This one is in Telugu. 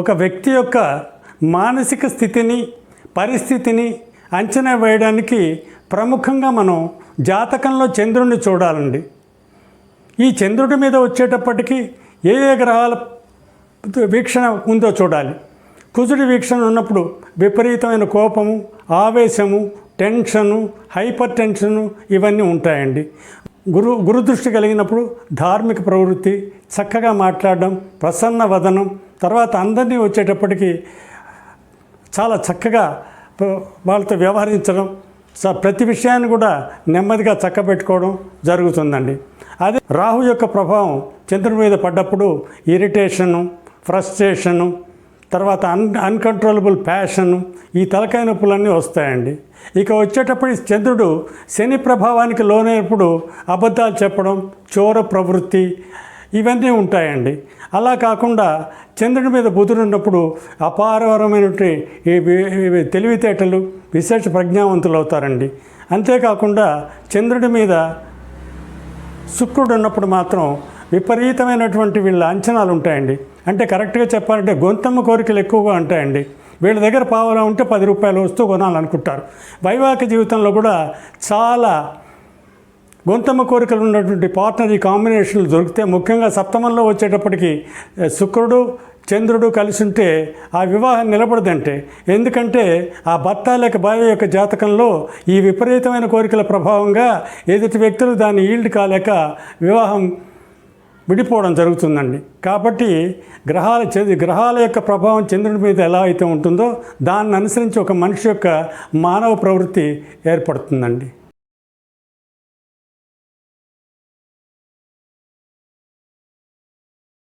ఒక వ్యక్తి యొక్క మానసిక స్థితిని పరిస్థితిని అంచనా వేయడానికి ప్రముఖంగా మనం జాతకంలో చంద్రుడిని చూడాలండి. ఈ చంద్రుడి మీద వచ్చేటప్పటికి ఏ ఏ గ్రహాల వీక్షణ ఉందో చూడాలి. కుజుడి వీక్షణ ఉన్నప్పుడు విపరీతమైన కోపము ఆవేశము టెన్షను హైపర్ టెన్షను ఇవన్నీ ఉంటాయండి. గురు గురుదృష్టి కలిగినప్పుడు ధార్మిక ప్రవృత్తి చక్కగా మాట్లాడడం ప్రసన్న వదనం తర్వాత అందరినీ వచ్చేటప్పటికి చాలా చక్కగా వాళ్ళతో వ్యవహరించడం స- ప్రతి విషయాన్ని కూడా నెమ్మదిగా చక్కబెట్టుకోవడం జరుగుతుందండి. అదే రాహు యొక్క ప్రభావం చంద్రుడి మీద పడ్డప్పుడు ఇరిటేషను ఫ్రస్ట్రేషను తర్వాత అన్ అన్కంట్రోలబుల్ ప్యాషన్ ఈ తలకాయ నొప్పులన్నీ వస్తాయండి. ఇక వచ్చేటప్పుడు చంద్రుడు శని ప్రభావానికి లోనైనప్పుడు అబద్ధాలు చెప్పడం చోర ప్రవృత్తి ఇవన్నీ ఉంటాయండి. అలా కాకుండా చంద్రుడి మీద బుధుడు ఉన్నప్పుడు అపారవరమైనటువంటి ఈ తెలివితేటలు విశేష ప్రజ్ఞావంతులు అవుతారండి. అంతేకాకుండా చంద్రుడి మీద శుక్రుడు ఉన్నప్పుడు మాత్రం విపరీతమైనటువంటి వీళ్ళ అంచనాలు ఉంటాయండి. అంటే కరెక్ట్గా చెప్పాలంటే గొంతమ్మ కోరికలు ఎక్కువగా ఉంటాయండి. వీళ్ళ దగ్గర పావులా ఉంటే పది రూపాయలు వస్తూ కొనాలనుకుంటారు. వైవాహిక జీవితంలో కూడా చాలా గొంతమ్మ కోరికలు ఉన్నటువంటి పార్ట్నర్ ఈ కాంబినేషన్లు దొరికితే ముఖ్యంగా సప్తమంలో వచ్చేటప్పటికి శుక్రుడు చంద్రుడు కలిసి ఉంటే ఆ వివాహం నిలబడదంటే. ఎందుకంటే ఆ భర్త లేక భార్య యొక్క జాతకంలో ఈ విపరీతమైన కోరికల ప్రభావంగా ఎదుటి వ్యక్తులు దాన్ని ఈల్డ్ కాలేక వివాహం విడిపోవడం జరుగుతుందండి. కాబట్టి గ్రహాల గ్రహాల యొక్క ప్రభావం చంద్రుడి మీద ఎలా అయితే ఉంటుందో దాన్ని అనుసరించి ఒక మనిషి యొక్క మానవ ప్రవృత్తి ఏర్పడుతుందండి.